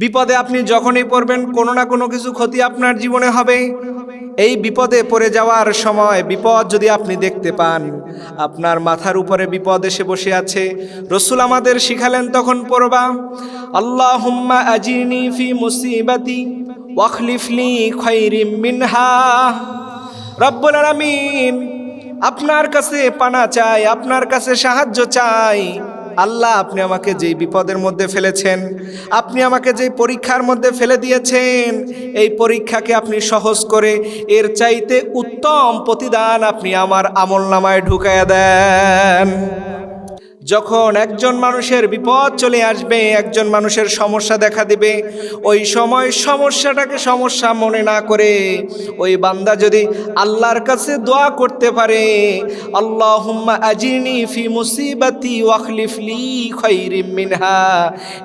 বিপদে আপনি যখনই পড়বেন, কোনো না কোনো কিছু ক্ষতি আপনার জীবনে হবে। এই বিপদে পড়ে যাওয়ার সময় বিপদ যদি আপনি দেখতে পান, আপনার মাথার উপরে বিপদ এসে বসে আছে। রসুল আমাদের শিখালেন তখন পড়বা আল্লাহ হুম্মা আজিনি ফি মুসিবাতি ওয়াখলিফলি খৈরিম মিনহা। রব্বুল আলামিন, আপনার কাছে পানা চাই, আপনার কাছে সাহায্য চাই। আল্লাহ, আপনি আমাকে যেই বিপদের মধ্যে ফেলেছেন, আপনি আমাকে যেই পরীক্ষার মধ্যে ফেলে দিয়েছেন, এই পরীক্ষাকে আপনি সহজ করে এর চাইতে উত্তম প্রতিদান আপনি আমার আমল নামায় ঢুকাইয়া দেন। যখন একজন মানুষের বিপদ চলে আসবে, একজন মানুষের সমস্যা দেখা দিবে, ওই সময় সমস্যাটাকে সমস্যা মনে না করে ওই বান্দা যদি আল্লাহর কাছে দোয়া করতে পারে আল্লাহ ফি মুসিবাতি ওয়াখলিফলি খৈরিম মিনহা।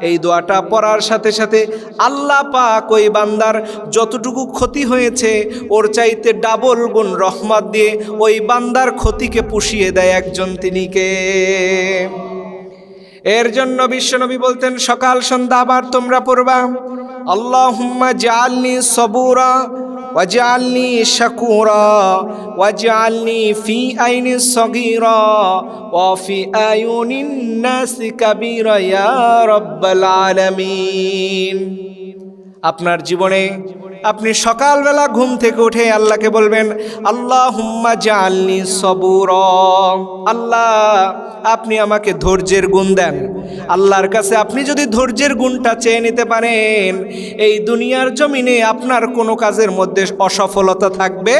এই দোয়াটা পড়ার সাথে সাথে আল্লাহ পাক ওই বান্দার যতটুকু ক্ষতি হয়েছে, ওর চাইতে ডাবল গুণ রহমত দিয়ে ওই বান্দার ক্ষতিকে পুষিয়ে দেয় একজন তিনিকে। এর জন্য বিশ্বনবী বলতেন, সকাল, সন্ধ্যা আবার তোমরা পড়বা। আল্লাহুম্মা জাআলনি সবুরা ওয়াজআলনি শাকুরা ওয়াজআলনি ফি আইনি সগীরা ওয়া ফি আয়ুনিন নাসি কাবীরা ইয়া রাব্বাল আলামিন। আপনার জীবনে আপনি সকালবেলা ঘুম থেকে উঠে আল্লাহকে বলবেন আল্লাহ হুম্মা জালনি সবুর। আল্লাহ, আপনি আমাকে ধৈর্যের গুণ দেন। আল্লাহর কাছে আপনি যদি ধৈর্যের গুণটা চেয়ে নিতে পারেন, এই দুনিয়ার জমিনে আপনার কোনো কাজের মধ্যে অসফলতা থাকবে?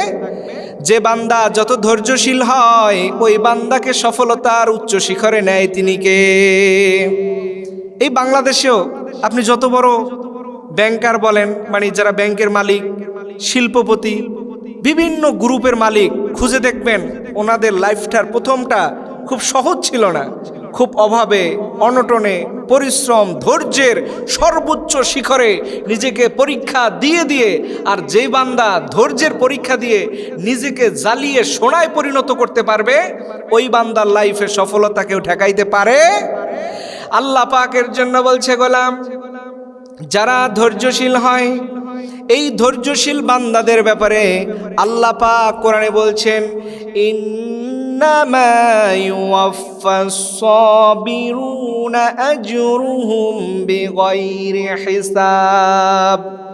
যে বান্দা যত ধৈর্যশীল হয়, ওই বান্দাকে সফলতার উচ্চ শিখরে নেয় তিনি কে? এই বাংলাদেশেও আপনি যত বড় ব্যাংকার বলেন মানে যারা ব্যাংকের মালিক, শিল্পপতি, বিভিন্ন গ্রুপের মালিক, খুঁজে দেখবেন ওনাদের লাইফটার প্রথমটা খুব সহজ ছিল না। খুব অভাবে, অনটনে, পরিশ্রম, ধৈর্যের সর্বোচ্চ শিখরে নিজেকে পরীক্ষা দিয়ে দিয়ে আর যে বান্দা ধৈর্যের পরীক্ষা দিয়ে নিজেকে জ্বালিয়ে সোনায় পরিণত করতে পারবে, ওই বান্দার লাইফে সফলতা কেউ ঠেকাইতে পারে। আল্লাহ পাকের জন্য বলছে গোলাম যারা ধৈর্যশীল হয়, এই ধৈর্যশীল বান্দাদের ব্যাপারে আল্লাহ পাক কোরআনে বলছেন ইন্নামায়ুয়াফাসসাবিরুনা আজরুহুম বিগাইরি হিসাব।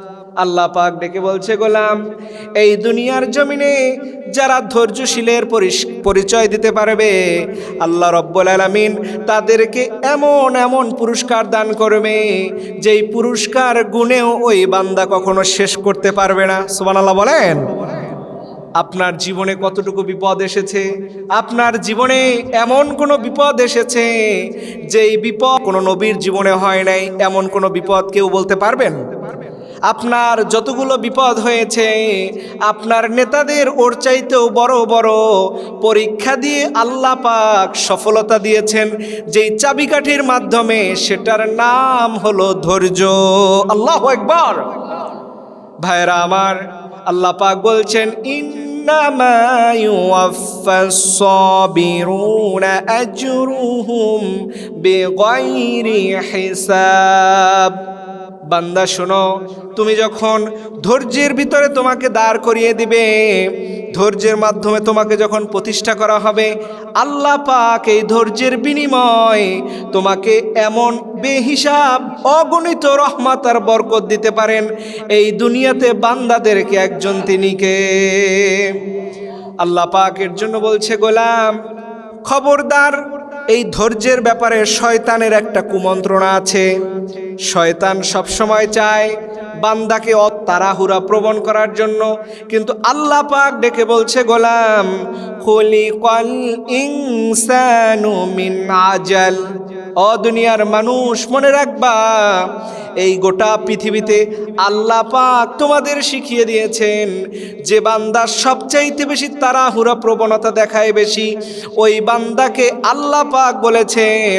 আল্লাহ পাক ডেকে বলছে, গোলাম, এই দুনিয়ার জমিনে যারা ধৈর্যশীলের পরিচয় দিতে পারবে, আল্লাহ রব্বুল আলামিন তাদেরকে এমন এমন পুরস্কার দান করবে, যেই পুরস্কার গুণেও ওই বান্দা কখনো শেষ করতে পারবে না। সুবহানাল্লাহ বলেন। আপনার জীবনে কতটুকু বিপদ এসেছে? আপনার জীবনে এমন কোনো বিপদ এসেছে, যেই বিপদ কোনো নবীর জীবনে হয় নাই? এমন কোনো বিপদ কেউ বলতে পারবেন? আপনার যতগুলো বিপদ হয়েছে, আপনার নেতাদের ওর চাইতেও বড় বড় পরীক্ষা দিয়ে আল্লাহ পাক সফলতা দিয়েছেন। যেই চাবিকাঠির মাধ্যমে সেটার নাম হলো ধৈর্য। আল্লাহ একবার ভাইরা আমার, আল্লাহ পাক বলছেন আজরুহুম বিগাইরি হিসাব। বান্দা, শোনো, তুমি যখন ধৈর্যের ভিতরে তোমাকে দাঁড় করিয়ে দিবে, ধৈর্যের মাধ্যমে তোমাকে যখন প্রতিষ্ঠা করা হবে, আল্লাহ পাক এই ধৈর্যের বিনিময় তোমাকে এমন বেহিসাব, অগণিত রহমত আর বরকত দিতে পারেন এই দুনিয়াতে বান্দাদেরকে একজন তিনিকে। আল্লাহ পাকের জন্য বলছে, গোলাম, খবরদার এই ধৈর্যের ব্যাপারে শয়তানের একটা কুমন্ত্রণা আছে। শয়তান সবসময় চায় বান্দাকে তাড়াহুড়া প্রবণ করার জন্য, কিন্তু আল্লাহ পাক ডেকে বলছে, গোলাম, খলিকল ইনসানু মিন আজাল। ও দুনিয়ার মানুষ, মনে রাখবা, এই গোটা পৃথিবীতে আল্লাহ পাক তোমাদের শিখিয়ে দিয়েছেন যে বান্দা সবচাইতে বেশি তাড়াহুড়া প্রবণতা দেখায় বেশি। ওই বান্দাকে আল্লাহ পাক বলেছেন,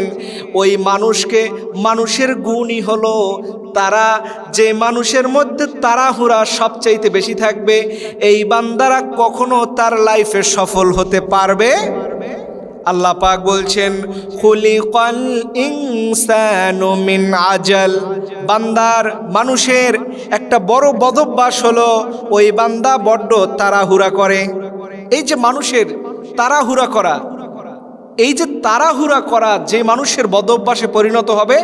ওই মানুষকে মানুষের গুণই হলো তারা, যে মানুষের মধ্যে তাড়াহুড়া সবচাইতে বেশি থাকবে, এই বান্দারা কখনো তার লাইফে সফল হতে পারবে আল্লাহ পাক বলছেন, খুলিকাল ইনসানু মিন আজাল। বান্দার, মানুষের একটা বড় বদভ্যাস হলো, ওই বান্দা বড্ড তাড়াহুড়া করে। এই যে মানুষের তাড়াহুড়া করা, এই যে তাড়াহুড়া করা যে মানুষের বদভ্যাসে পরিণত হবে,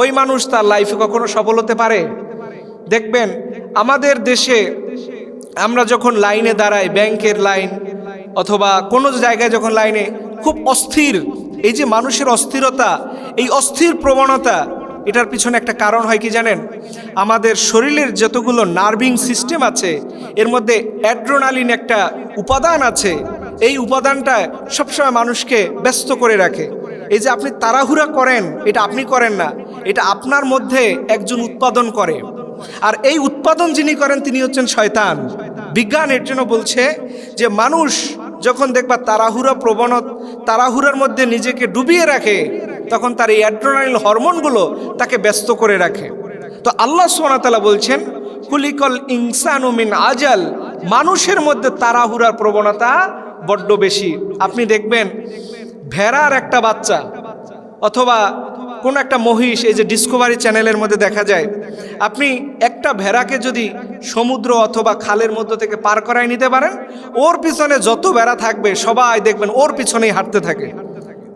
ওই মানুষ তার লাইফে কখনো সফল হতে পারে? দেখবেন, আমাদের দেশে আমরা যখন লাইনে দাঁড়াই ব্যাংকের লাইন অথবা কোনো জায়গায় যখন লাইনে খুব অস্থির। এই যে মানুষের অস্থিরতা, এই অস্থির প্রবণতা, এটার পিছনে একটা কারণ হয় কি জানেন? আমাদের শরীরের যতগুলো নার্ভিং সিস্টেম আছে, এর মধ্যে অ্যাড্রোনালিন একটা উপাদান আছে, এই উপাদানটা সবসময় মানুষকে ব্যস্ত করে রাখে। এই যে আপনি তাড়াহুড়া করেন, এটা আপনি করেন না, এটা আপনার মধ্যে একজন উৎপাদন করে। আর এই উৎপাদন যিনি করেন, তিনি হচ্ছেন শয়তান। বিজ্ঞান এর জন্য বলছে যে মানুষ যখন দেখবা তারাহুরা প্রবণত, তাড়াহুড়ার মধ্যে নিজেকে ডুবিয়ে রাখে, তখন তার এই অ্যাড্রোনাইল হরমোনগুলো তাকে ব্যস্ত করে রাখে। তো আল্লাহ সোনাতালা বলছেন, কুলিকল ইনসানুমিন আজাল। মানুষের মধ্যে তাড়াহুড়ার প্রবণতা বড্ড বেশি। আপনি দেখবেন, ভেড়ার একটা বাচ্চা অথবা কোন একটা মহিষ এই যে ডিসকভারি চ্যানেলের মধ্যে দেখা যায়, আপনি একটা ভেড়াকে যদি সমুদ্র অথবা খালের মধ্য থেকে পার করায় নিতে পারেন, ওর পিছনে যত ভেড়া থাকবে সবাই দেখবেন ওর পিছনেই হাঁটতে থাকে।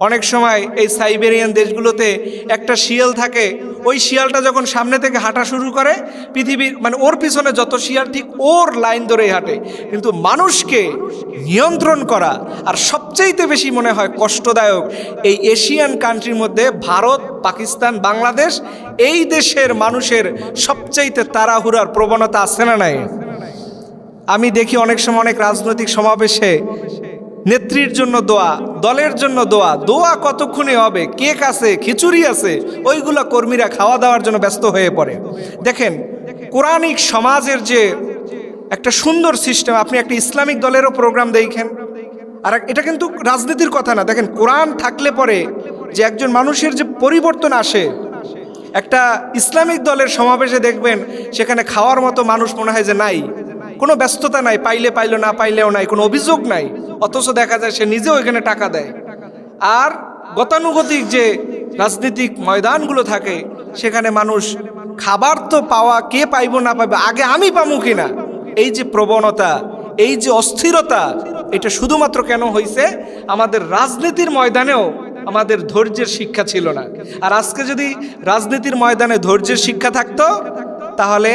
অনেক সময় এই সাইবেরিয়ান দেশগুলোতে একটা শিয়াল থাকে, ওই শিয়ালটা যখন সামনে থেকে হাঁটা শুরু করে, পৃথিবীর মানে ওর পিছনে যত শিয়াল, ঠিক ওর লাইন ধরেই হাঁটে। কিন্তু মানুষকে নিয়ন্ত্রণ করা, আর সবচাইতে বেশি মনে হয় কষ্টদায়ক এই এশিয়ান কান্ট্রির মধ্যে ভারত, পাকিস্তান, বাংলাদেশ, এই দেশের মানুষের সবচাইতে তাড়াহুড়ার প্রবণতা আছে না নাই? আমি দেখি অনেক সময় অনেক রাজনৈতিক সমাবেশে নেত্রীর জন্য দোয়া, দলের জন্য দোয়া। দোয়া কতক্ষণে হবে? কেক আছে খিচুড়ি আছে। ওইগুলো কর্মীরা খাওয়া দাওয়ার জন্য ব্যস্ত হয়ে পড়ে। দেখেন, কোরআনিক সমাজের যে একটা সুন্দর সিস্টেম আপনি একটা ইসলামিক দলেরও প্রোগ্রাম দেখেন। আর এটা কিন্তু রাজনীতির কথা না। দেখেন, কোরআন থাকলে পরে যে একজন মানুষের যে পরিবর্তন আসে, একটা ইসলামিক দলের সমাবেশে দেখবেন, সেখানে খাওয়ার মতো মানুষ মনে হয় যে নাই। কোনো ব্যস্ততা নাই, পাইলে পাইলো, না পাইলেও নাই, কোনো অভিযোগ নাই। অথচ দেখা যায় সে নিজেও ওইখানে টাকা দেয়। আর গতানুগতিক যে রাজনৈতিক ময়দানগুলো থাকে, সেখানে মানুষ খাবার তো পাওয়া কে পাইব না পাইবে, আগে আমি পামু কিনা? এই যে প্রবণতা, এই যে অস্থিরতা, এটা শুধুমাত্র কেন হয়েছে আমাদের রাজনীতির ময়দানেও আমাদের ধৈর্যের শিক্ষা ছিল না। আর আজকে যদি রাজনীতির ময়দানে ধৈর্যের শিক্ষা থাকতো, তাহলে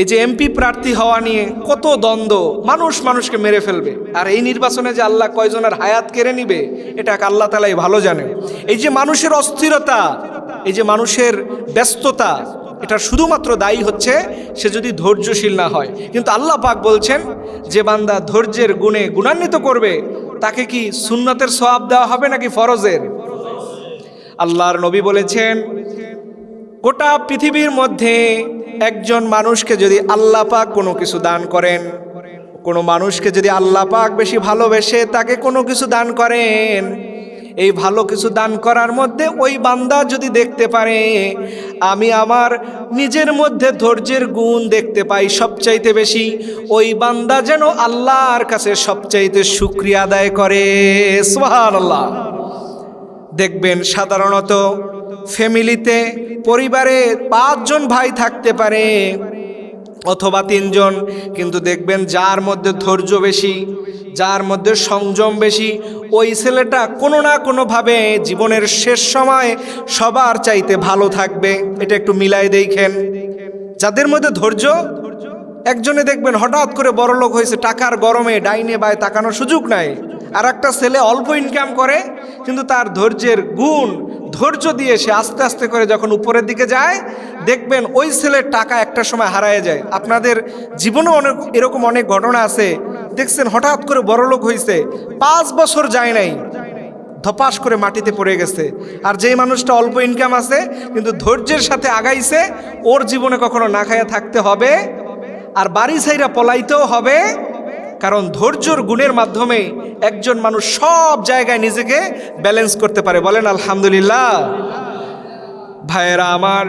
এই যে এমপি প্রার্থী হওয়া নিয়ে কত দ্বন্দ্ব, মানুষ মানুষকে মেরে ফেলবে। আর এই নির্বাচনে যে আল্লাহ কয়জনের হায়াত কেড়ে নিবে, এটা আল্লাহ তালাই ভালো জানে। এই যে মানুষের অস্থিরতা, এই যে মানুষের ব্যস্ততা, এটা শুধুমাত্র দায়ী হচ্ছে সে যদি ধৈর্যশীল না হয়। কিন্তু আল্লাহ পাক বলছেন, যে বান্দা ধৈর্যের গুণে গুণান্বিত করবে, তাকে কি সুন্নতের সওয়াব দেওয়া হবে নাকি ফরজের? আল্লাহর নবী বলেছেন, গোটা পৃথিবীর মধ্যে একজন মানুষকে যদি আল্লাহ পাক কোনো কিছু দান করেন, কোনো মানুষকে যদি আল্লাহ পাক বেশি ভালোবেসে তাকে কোনো কিছু দান করেন, এই ভালো কিছু দান করার মধ্যে ওই বান্দা যদি দেখতে পারে, আমি আমার নিজের মধ্যে ধৈর্যের গুণ দেখতে পাই সবচাইতে বেশি, ওই বান্দা যেন আল্লাহর কাছে সবচাইতে শুক্রিয়া আদায় করে। সুবহানাল্লাহ। দেখবেন সাধারণত ফ্যামিলিতে, পরিবারে পাঁচজন ভাই থাকতে পারে অথবা তিনজন, কিন্তু দেখবেন যার মধ্যে ধৈর্য বেশি, যার মধ্যে সংযম বেশি, ওই ছেলেটা কোনো না কোনোভাবে জীবনের শেষ সময় সবার চাইতে ভালো থাকবে। এটা একটু মিলাই দেখেন। যাদের মধ্যে ধৈর্য, একজনে দেখবেন হঠাৎ করে বড় লোক হয়েছে, টাকার গরমে ডাইনে বায় তাকানোর সুযোগ নাই। আর একটা ছেলে অল্প ইনকাম করে, কিন্তু তার ধৈর্যের গুণ ধৈর্য দিয়ে সে আস্তে আস্তে করে যখন উপরের দিকে যায়, দেখবেন ওই ছেলের টাকা একটা সময় হারায় যায়। আপনাদের জীবনেও অনেক, এরকম অনেক ঘটনা আছে। দেখছেন, হঠাৎ করে বড় লোক হয়েছে পাঁচ বছর যায় নাই, ধপাস করে মাটিতে পড়ে গেছে। আর যেই মানুষটা অল্প ইনকাম আছে, কিন্তু ধৈর্যের সাথে আগাইছে, ওর জীবনে কখনো না খাইয়া থাকতে হবে, আর বাড়ি সাইরা পলাইতেও হবে, কারণ ধৈর্যর গুণের মাধ্যমে একজন মানুষ সব জায়গায় নিজেকে ব্যালেন্স করতে পারে। বলেন, আলহামদুলিল্লাহ। ভাইয়েরা আমার,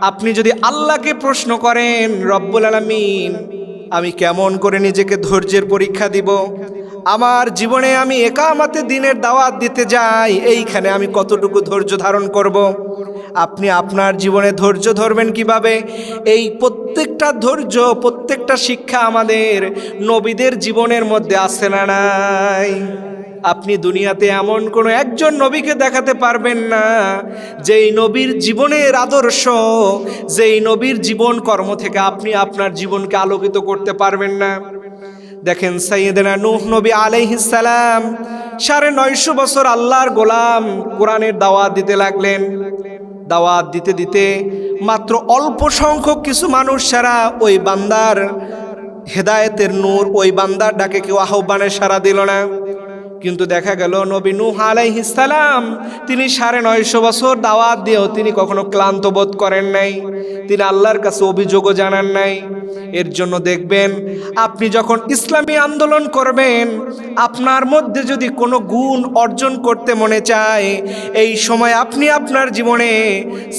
আপনি যদি আল্লাহকে প্রশ্ন করেন, রব্বুল আলমিন, আমি কেমন করে নিজেকে ধৈর্যের পরীক্ষা দিব? আমার জীবনে আমি একামাতে দিনের দাওয়াত দিতে যাই, এইখানে আমি কতটুকু ধৈর্য ধারণ করব। আপনি আপনার জীবনে ধৈর্য ধরবেন কীভাবে? এই প্রত্যেকটা ধৈর্য, প্রত্যেকটা শিক্ষা আমাদের নবীদের জীবনের মধ্যে আসে না নাই? আপনি দুনিয়াতে এমন কোনো একজন নবীকে দেখাতে পারবেন না, যেই নবীর জীবনের আদর্শ, যেই নবীর জীবন কর্ম থেকে আপনি আপনার জীবনকে আলোকিত করতে পারবেন না। দেখেন সাইয়েদেনা নূহ নবী সালাম সাড়ে নয়শো বছর আল্লাহর গোলাম কোরআনের দাওয়াত দিতে লাগলেন। দাওয়াত দিতে দিতে মাত্র অল্প সংখ্যক কিছু মানুষ সারা ওই বান্দার হেদায়েতের নূর, ওই বান্দার ডাকে কেউ আহ্বানে সারা দিল না। কিন্তু দেখা গেল নবী নূহ আলাইহিস সালাম, তিনি সাড়ে নয়শো বছর দাওয়াত দিয়েও তিনি কখনো ক্লান্ত বোধ করেন নাই। তিনি আল্লাহর কাছে অভিযোগও জানান নাই। এর জন্য দেখবেন, আপনি যখন ইসলামী আন্দোলন করবেন, আপনার মধ্যে যদি কোনো গুণ অর্জন করতে মনে চায়, এই সময় আপনি আপনার জীবনে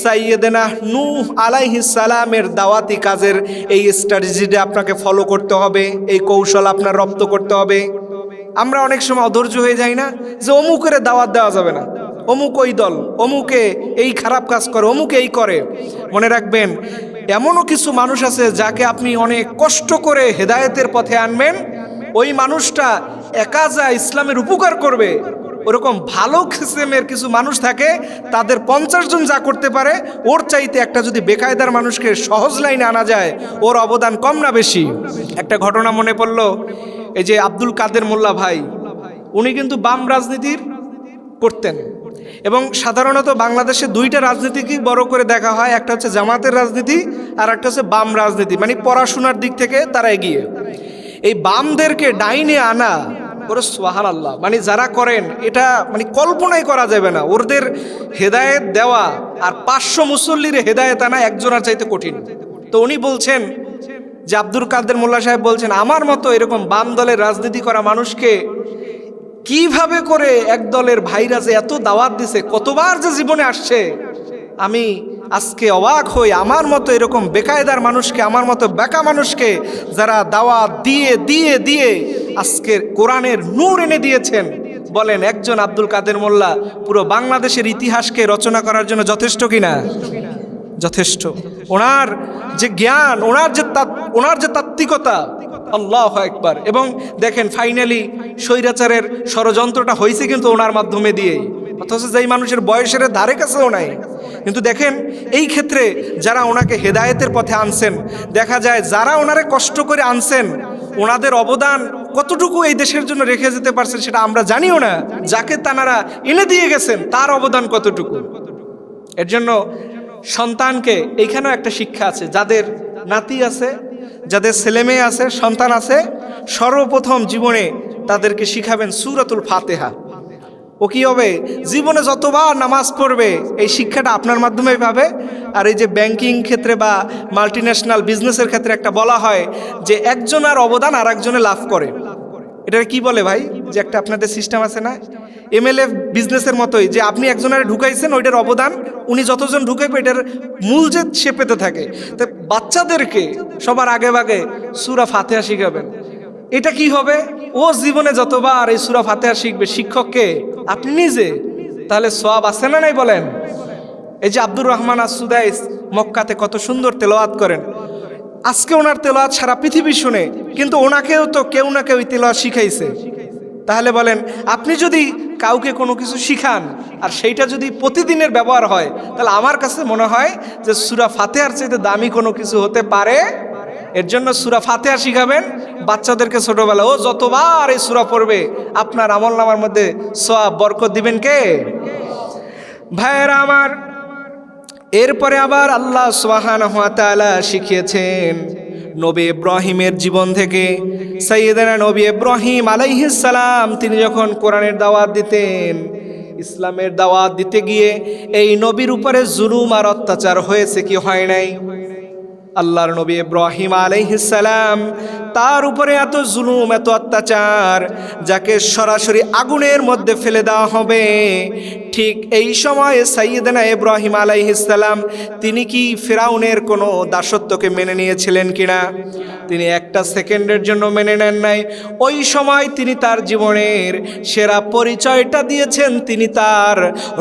সাইয়েদেনা নূহ আলাইহিস সালামের দাওয়াতি কাজের এই স্ট্র্যাটেজিটা আপনাকে ফলো করতে হবে, এই কৌশল আপনার রপ্ত করতে হবে। আমরা অনেক সময় অধৈর্য হয়ে যাই না যে অমুকের দাওয়াত দেওয়া যাবে না। অমুক ওই দল, অমুকে এই খারাপ কাজ করে, অমুকে এই করে। মনে রাখবেন, এমনও কিছু মানুষ আছে যাকে আপনি অনেক কষ্ট করে হেদায়েতের পথে আনবেন। ওই মানুষটা একা যা ইসলামের উপকার করবে, ওরকম ভালো কিসেমের কিছু মানুষ থাকে, তাদের পঞ্চাশ জন যা করতে পারে, ওর চাইতে একটা যদি বেকায়দার মানুষকে সহজ লাইনে আনা যায়, ওর অবদান কম না বেশি। একটা ঘটনা মনে পড়ল এই যে আব্দুল কাদের মোল্লা ভাই, উনি কিন্তু বাম রাজনীতির করতেন। এবং সাধারণত বাংলাদেশে দুইটা রাজনীতিকেই বড় করে দেখা হয়, একটা হচ্ছে জামাতের রাজনীতি আর একটা হচ্ছে বাম রাজনীতি। মানে পড়াশোনার দিক থেকে তারা এগিয়ে। এই বামদেরকে ডাইনে আনা, ওরা সোহান আল্লাহ মানে যারা করেন, এটা মানে কল্পনাই করা যাবে না। ওদের হেদায়েত দেওয়া আর পাঁচশো মুসল্লির হেদায়েত আনা একজনের চাইতে কঠিন। তো উনি বলছেন যে আব্দুল কাদের মোল্লা সাহেব বলছেন, আমার মতো এরকম বাম দলের রাজনীতি করা মানুষকে কীভাবে করে এক দলের ভাইরা যে এত দাওয়াত দিছে, কতবার যে জীবনে আসছে, আমি আজকে অবাক হই। আমার মতো এরকম বেকায়দার মানুষকে, আমার মতো বেকা মানুষকে যারা দাওয়াত দিয়ে দিয়ে দিয়ে আজকের কোরআনের নূর এনে দিয়েছেন, বলেন একজন আব্দুল কাদের মোল্লা, পুরো বাংলাদেশের ইতিহাসকে রচনা করার জন্য যথেষ্ট কিনা? যথেষ্ট। ওনার যে জ্ঞান, ওনার যে ওনার যে তাত্ত্বিকতা, আল্লাহ একবার এবং দেখেন ফাইনালি স্বৈরাচারের ষড়যন্ত্রটা হয়েছে কিন্তু ওনার মাধ্যমে দিয়েই। অথচ যেই মানুষের বয়সের ধারে কাছেও নাই। কিন্তু দেখেন, এই ক্ষেত্রে যারা ওনাকে হেদায়েতের পথে আনছেন, দেখা যায় যারা ওনারে কষ্ট করে আনছেন, ওনাদের অবদান কতটুকু এই দেশের জন্য রেখে যেতে পারছেন সেটা আমরা জানিও না। যাকে তানারা এনে দিয়ে গেছেন, তার অবদান কতটুকু? এর জন্য সন্তানকে এইখানেও একটা শিক্ষা আছে। যাদের নাতি আছে, যাদের ছেলে মেয়ে আছে, সন্তান আছে, সর্বপ্রথম জীবনে তাদেরকে শিখাবেন সুরাতুল ফাতেহা। ও কী হবে? জীবনে যতবার নামাজ পড়বে, এই শিক্ষাটা আপনার মাধ্যমেই পাবে। আর এই যে ব্যাংকিং ক্ষেত্রে বা মাল্টিন্যাশনাল বিজনেসের ক্ষেত্রে একটা বলা হয় যে একজনের অবদান আর একজনে লাভ করে। এটা কি বলে ভাই? যে একটা আপনাদের সিস্টেম আছে না? এমএলএ বিজনেসের মতোই, যে আপনি একজনের ঢুকাইছেন, ওইটার অবদান, উনি যতজন ঢুকাইবে, এটার মূল যে সে পেতে থাকে। তো বাচ্চাদেরকে সবার আগে ভাগে সুরা ফাতেহা শিখাবেন। এটা কি হবে? ও জীবনে যতবার এই সুরা ফাতেহা শিখবে শিক্ষককে আপনি নিজে। তাহলে সব আছে না নাই বলেন? এই যে আব্দুর রহমান আসুদাইস মক্কাতে কত সুন্দর তেলাওয়াত করেন। আজকে ওনার তেলাওয়াত সারা পৃথিবী শুনে, কিন্তু ওনাকেও তো কেউ না কেউ তেলাওয়াত শিখাইছে। তাহলে বলেন, আপনি যদি কাউকে কোনো কিছু শিখান, আর সেইটা যদি প্রতিদিনের ব্যবহার হয়, তাহলে আমার কাছে মনে হয় যে সুরা ফাতেহার চাইতে দামি কোনো কিছু হতে পারে। এর জন্য সুরা ফাতেহা শিখাবেন। বাচ্চাদেরকে ছোটবেলা ও, যতবার এই সুরা পড়বে, আপনার আমল নামার মধ্যে সোয়াব বরকত দিবেন কে? ভাইয়েরা আমার এরপরে আবার আল্লাহ সোহান শিখিয়েছেন, নবী ইব্রাহিমের জীবন থেকে সৈয়দানা নবী ইব্রাহিম আলাইহিসালাম তিনি যখন কোরআনের দাওয়াত দিতেন, ইসলামের দাওয়াত দিতে গিয়ে এই নবীর উপরে জুলুম আর অত্যাচার হয়েছে কি হয় নাই? আল্লাহর নবী ইব্রাহিম আলাইহিসালাম তার উপরে এত জুলুম, এত অত্যাচার যাকে সরাসরি আগুনের মধ্যে ফেলে দেওয়া হবে, ঠিক এই সময় সাইয়েদনা ইব্রাহিম আলাইহিসাল্লাম তিনি কি ফেরাউনের কোনো দাসত্বকে মেনে নিয়েছিলেন কিনা? তিনি একটা সেকেন্ডের জন্য মেনে নেন নাই। ওই সময় তিনি তার জীবনের সেরা পরিচয়টা দিয়েছেন। তিনি তার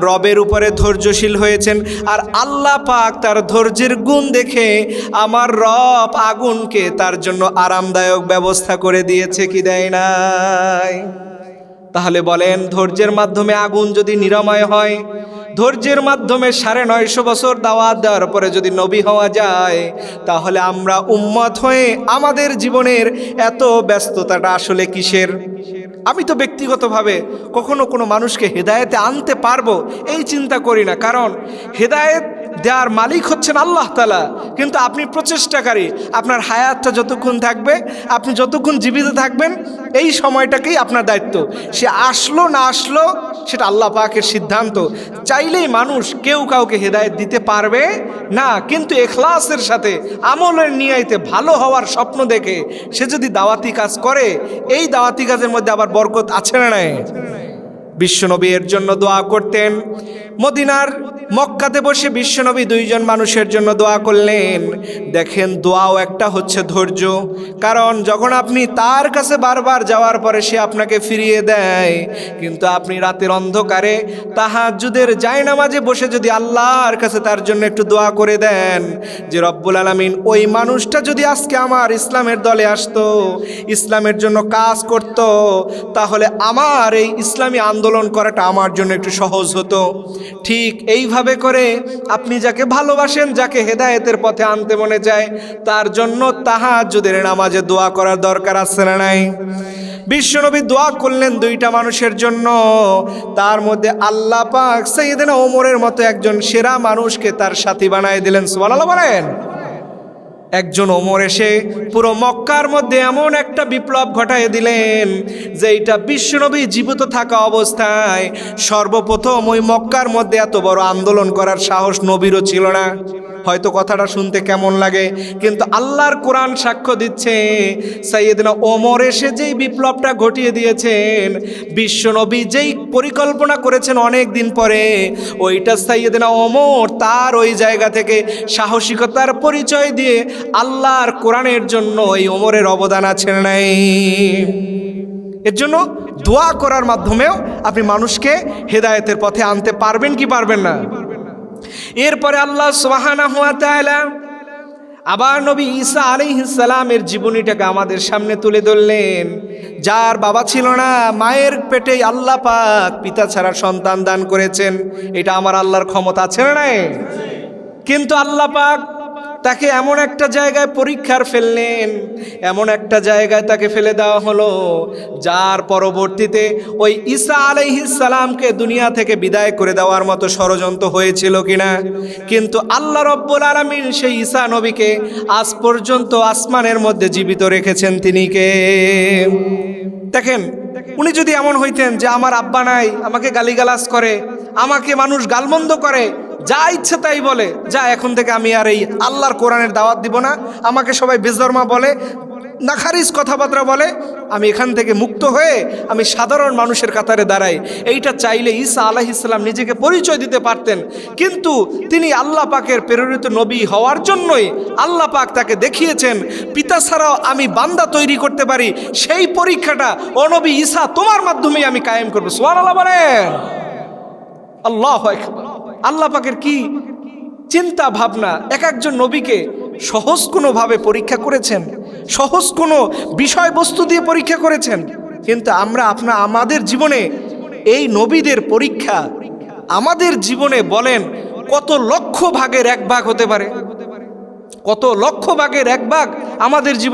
রবের উপরে ধৈর্যশীল হয়েছেন। আর আল্লাহ পাক তার ধৈর্যের গুণ দেখে আমার রব আগুনকে তার জন্য আরামদায়ক ব্যবস্থা করে দিয়েছে কি দেয় নাই? তাহলে বলেন, ধৈর্যের মাধ্যমে আগুন যদি নিরাময় হয়, ধৈর্যের মাধ্যমে সাড়ে নয়শো বছর দাওয়াত দেওয়ার পরে যদি নবী হওয়া যায়, তাহলে আমরা উম্মত হয়ে আমাদের জীবনের এত ব্যস্ততাটা আসলে কিসের? আমি তো ব্যক্তিগতভাবে কখনো কোনো মানুষকে হেদায়েতে আনতে পারব, এই চিন্তা করি না। কারণ হেদায়েত দেওয়ার মালিক হচ্ছেন আল্লাহ তালা কিন্তু আপনি প্রচেষ্টাকারী, আপনার হায়াতটা যতক্ষণ থাকবে, আপনি যতক্ষণ জীবিত থাকবেন, এই সময়টাকেই আপনার দায়িত্ব। সে আসলো, না আসলো, সেটা আল্লাহ পাকের সিদ্ধান্ত। চাইলেই মানুষ কেউ কাউকে হেদায়েত দিতে পারবে না, কিন্তু এখলাসের সাথে, আমলের নিয়াইতে ভালো হওয়ার স্বপ্ন দেখে, সে যদি দাওয়াতি কাজ করে, এই দাওয়াতি কাজের মধ্যে আবার বরকত আছে না নাই? বিশ্বনবী এর জন্য দোয়া করতেন মদিনার মক্কাতে বসে বিশ্বনবী দুইজন মানুষের জন্য দোয়া করলেন। দেখেন, দোয়াও একটা হচ্ছে ধৈর্য। কারণ যখন আপনি তার কাছে বারবার যাওয়ার পরে সে আপনাকে ফিরিয়ে দেয়, কিন্তু আপনি রাতের অন্ধকারে তাহাজুদের যায় নামাজে বসে যদি আল্লাহর কাছে তার জন্য একটু দোয়া করে দেন, যে রব্বুল আলমিন, ওই মানুষটা যদি আজকে আমার ইসলামের দলে আসতো, ইসলামের জন্য কাজ করত, তাহলে আমার এই ইসলামী আন্দোলন করাটা আমার জন্য একটু সহজ হতো। ঠিক এইভাবে করে আপনি যাকে ভালোবাসেন, যাকে হেদায়েতের পথে আনতে মনে চায়, তার জন্য তাহা তাহাজুদের নামাজে দোয়া করার দরকার আছে না নাই? বিশ্বনবী দোয়া করলেন দুইটা মানুষের জন্য। তার মধ্যে আল্লাহ পাক সৈয়দিনা ওমরের মতো একজন সেরা মানুষকে তার সাথী বানায় দিলেন। সুবহানাল্লাহ বলেন? একজন ওমর এসে পুরো মক্কার মধ্যে এমন একটা বিপ্লব ঘটায় দিলেন যে এটা বিশ্বনবী জীবিত থাকা অবস্থায় সর্বপ্রথম ওই মক্কার মধ্যে এত বড় আন্দোলন করার সাহস নবীরও ছিল না। হয়তো কথাটা শুনতে কেমন লাগে, কিন্তু আল্লাহর কোরআন সাক্ষ্য দিচ্ছে, সাইয়েদনা ওমর এসে যেই বিপ্লবটা ঘটিয়ে দিয়েছেন বিশ্বনবী যেই পরিকল্পনা করেছেন অনেক দিন পরে, ওইটা সাইয়েদনা ওমর তার ওই জায়গা থেকে সাহসিকতার পরিচয় দিয়ে আল্লাহর কোরআনের জন্য এই ওমরের অবদান আছে নাই। এর জন্য দোয়া করার মাধ্যমেও আপনি মানুষকে হেদায়েতের পথে আনতে পারবেন কি পারবেন না? এরপরে আল্লাহ সোহানা হুয়া তালা আবার নবী ঈসা আলাইহিসসালামের জীবনীটাকে আমাদের সামনে তুলে ধরলেন যার বাবা ছিল না, মায়ের পেটে আল্লাহ পাক পিতা ছাড়া সন্তান দান করেছেন এটা আমার আল্লাহর ক্ষমতা আছে না? কিন্তু আল্লাহ পাক তাকে এমন একটা জায়গায় পরীক্ষার ফেললেন, এমন একটা জায়গায় তাকে ফেলে দেওয়া হলো, যার পরবর্তীতে ওই ঈসা সালামকে দুনিয়া থেকে বিদায় করে দেওয়ার মতো ষড়যন্ত্র হয়েছিল কিনা। কিন্তু আল্লাহ রব্বুল আলমিন সেই ঈসা নবীকে আজ পর্যন্ত আসমানের মধ্যে জীবিত রেখেছেন। তিনি কে? দেখেন, উনি যদি এমন হইতেন যে, আমার আব্বা নাই, আমাকে গালিগালাজ করে, আমাকে মানুষ গালমন্দ করে যা ইচ্ছে তাই বলে। যা, এখন থেকে আমি আর এই আল্লাহর কোরআনের দাওয়াত দিব না। আমাকে সবাই বেজর্মা বলে, নাখারিজ কথাবার্তা বলে। আমি এখান থেকে মুক্ত হয়ে আমি সাধারণ মানুষের কাতারে দাঁড়াই। এইটা চাইলে ঈসা আলাহ ইসলাম নিজেকে পরিচয় দিতে পারতেন। কিন্তু তিনি আল্লাহ পাকের প্রেরিত নবী হওয়ার জন্যই আল্লাহ পাক তাকে দেখিয়েছেন, পিতা ছাড়াও আমি বান্দা তৈরি করতে পারি। সেই পরীক্ষাটা অনবী ঈসা তোমার মাধ্যমেই আমি কায়েম করব। সোয়ার আল্লাহ বলেন। আল্লাহ আকবার। আল্লাহ পাকের কি চিন্তা ভাবনা? এক একজন নবীকে সহজ কোনোভাবে পরীক্ষা করেছেন, সহজ কোনো বিষয়বস্তু দিয়ে পরীক্ষা করেছেন। কিন্তু আমরা আপনা, আমাদের জীবনে এই নবীদের পরীক্ষা আমাদের জীবনে বলেন কত লক্ষ ভাগের এক ভাগ হতে পারে। কত লক্ষ ভাগের এক ভাগ আমাদের জীবনে